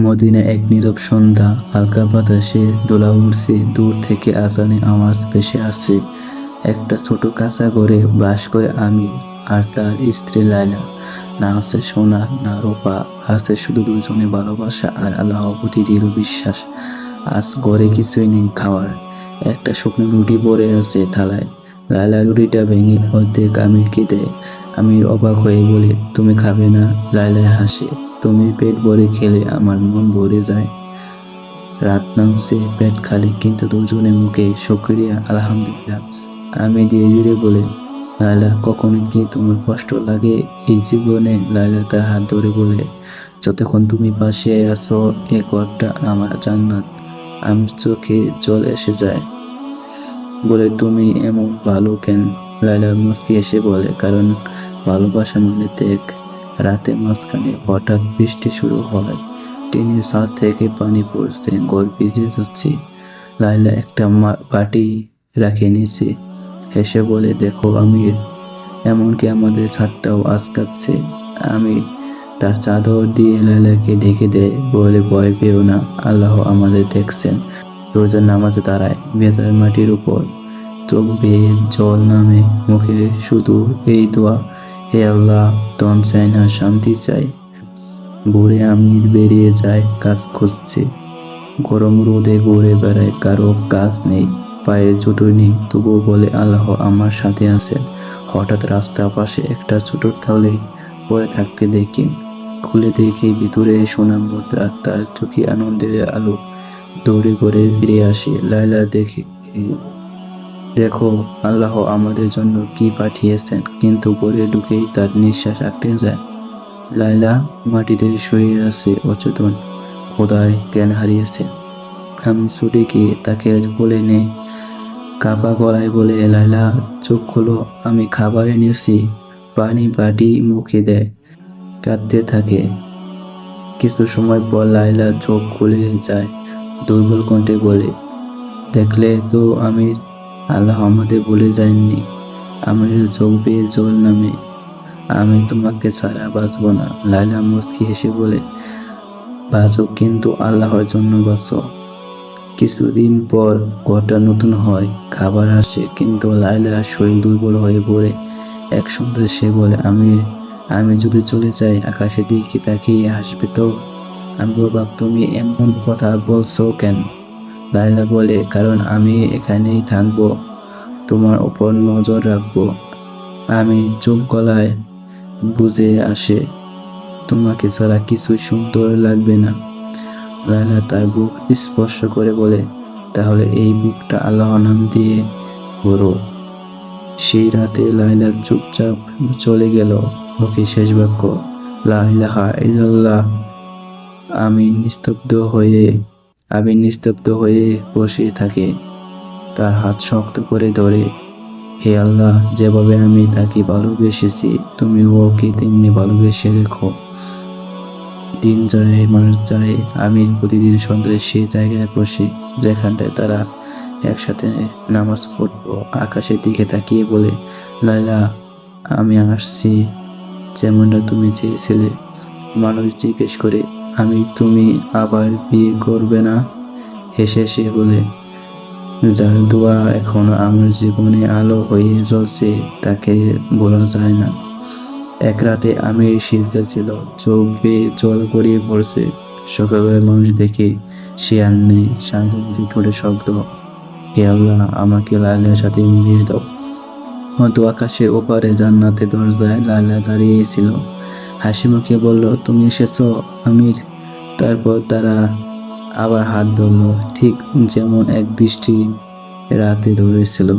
Medina এক নীরব সন্ধ্যা, হালকা বাতাসে দোলা উড়ছে, দূর থেকে আজানে আওয়াজ ভেসে আসছে। একটা ছোট কাঁচা ঘরে বাস করে আমি আর তার স্ত্রী লাইলা না আছে সোনা, না রূপা, আছে শুধু দুজনে ভালোবাসা আর আল্লাহ প্রতি দৃঢ় বিশ্বাস। আজ ঘরে কিছুই নেই খাওয়ার। একটা শুকনো রুটি পড়ে আছে থালায়। লাইলা রুটিটা ভেঙে অর্ধেক আমিরকে দেয়। আমির অবাক হয়ে বলে, তুমি খাবে না? লাইলায় হাসে। তুমি পেট ভরে খেলে, আমার মন ভরে যায়। রাত নামছে, পেট খালি, কিন্তু দুজনের মুখে শুক্রিয়া, আলহামদুলিল্লাহ। আমি ধীরে ধীরে বলে লাইলা কখনো কি তোমার কষ্ট লাগে এই জীবনে? লাইলা তার হাত ধরে বলে, যতক্ষণ তুমি পাশে আছো, এ ঘরটা আমার জান্নাত। আমার চোখে জল এসে যায়। বলে, তুমি এমন ভালো কেন? লাইলা মুসকি এসে বলে, কারণ ভালোবাসা মানে ত্যাগ। রাতে মাঝখানে হঠাৎ বৃষ্টি শুরু হয়। টিনের ছাদ থেকে পানি পড়ছে, ঘর ভিজে যাচ্ছে। লাইলা একটা বাটি রাখে নিচে। হেসে বলে, দেখো আমির, এমনকি আমাদের ছাদটাও আজকাচ্ছে। আমির, তার চাদর দিয়ে লাইলাকে ঢেকে দেয় বলে ভয় পেও না। আল্লাহ আমাদের দেখছেন। দুজন নামাজে দাঁড়ায় বেতার মাটির উপর চোখ বেয়ে জল নামে, মুখে শুধু এই দোয়া। হে আল্লাহ তন চাই না, শান্তি চাই। ভোরে আমির বেরিয়ে যায়, কাজ খুঁজছে। গরম রোদে ঘুরে বেড়ায়, কারও কাজ নেই। পায়ে জুতো নেই, তবুও বলে, আল্লাহ আমার সাথে আছেন। হঠাৎ রাস্তার পাশে একটা ছোট তাহলে পড়ে থাকতে দেখি। খুলে দেখি ভিতরে সোনা মুদ্রা, তার চোখে আনন্দের আলো। দৌড়ে করে ফিরে আসি লাইলা দেখে। দেখো, আল্লাহ আমাদের জন্য কি পাঠিয়েছেন। কিন্তু ঘরে ঢুকেই তার নিঃশ্বাস আটকে যায়। লাইলা মাটিতে শুয়ে আছে অচেতন। খোদায় জ্ঞান হারিয়েছে। আমি ছুটে গিয়ে তাকে বলে নে কাপা গলায় বলে লাইলা চোখ খোলো, আমি খাবার এনেছি। পানি বাটি মুখে দেয়। কাঁদতে থাকে। কিছু সময় পর লাইলা চোখ খুলে যায়। দুর্বল কণ্ঠে বলে, দেখলে তো আমির আল্লাহ আমাদের বলে যায়নি। আমির চোখ বেয়ে জল নামে। আমি তোমাকে ছাড়া বাঁচব না। লাইলা মুস্কি হেসে বলে, বাঁচো কিন্তু আল্লাহর জন্য বাঁচো। কিছুদিন পর ঘরটা নতুন হয়, খাবার আসে, কিন্তু লাইলা শরীর দুর্বল হয়ে পড়ে। এক সন্ধ্যা সে বলে, আমি আমি যদি চলে যাই, আকাশের দিকে তাকিয়ে হাসবে তো? আমি বাবা তুমি এমন কথা বলছো কেন? লাইলা বলে? কারণ আমি এখানেই থাকব। তোমার ওপর নজর রাখব। আমি চুপ গলায় বুঝে আসে, তোমাকে ছাড়া কিছুই সুন্দর লাগবে না। লাইলা তার বুক স্পর্শ করে বলে, তাহলে এই বুকটা আল্লাহ নাম দিয়ে ভরো। সেই রাতে লাইলা চুপচাপ চলে গেল। ওকে শেষ বাক্য লাইলাহা ইল্লাল্লাহ। আমি নিস্তব্ধ হয়ে আমি নিস্তব্ধ হয়ে বসে থাকে। তার হাত শক্ত করে ধরে, হে আল্লাহ, যেভাবে আমি তাকে ভালোবেসেছি তুমি ওকে তেমনি ভালোবেসে রেখো। দিন যায় মানুষ যায়, আমি প্রতিদিন সন্ধ্যায় সে জায়গায় বসি, যেখানটায় তারা একসাথে নামাজ পড়তো আকাশের দিকে তাকিয়ে বলে লাইলা আমি আসছি। যেমনটা তুমি চেয়েছিলে। মানুষ জিজ্ঞেস করে আমি তুমি আবার বিয়ে করবে না? হেসে সে বলে, যার দোয়া এখন আমার জীবনে আলো হয়ে জ্বলছে, তাকে বলা যায় না। এক রাতে আমির সিজদা ছিল, চোখ বেয়ে জল গড়িয়ে পড়ছে। সকালবেলা মানুষ দেখে সে আর নেই শান্ত ঠোঁটে শব্দ, হে আল্লাহ, আমাকে লাইলার সাথে মিলিয়ে দাও। হয়তো আকাশের ওপারে জান্নাতে দরজায় লাইলা দাঁড়িয়েছিল হাসি মুখে বলল, তুমি এসেছ, আমির? তারপর তারা আবার হাত ধরল, ঠিক যেমন এক বৃষ্টি রাতে ধরেছিল।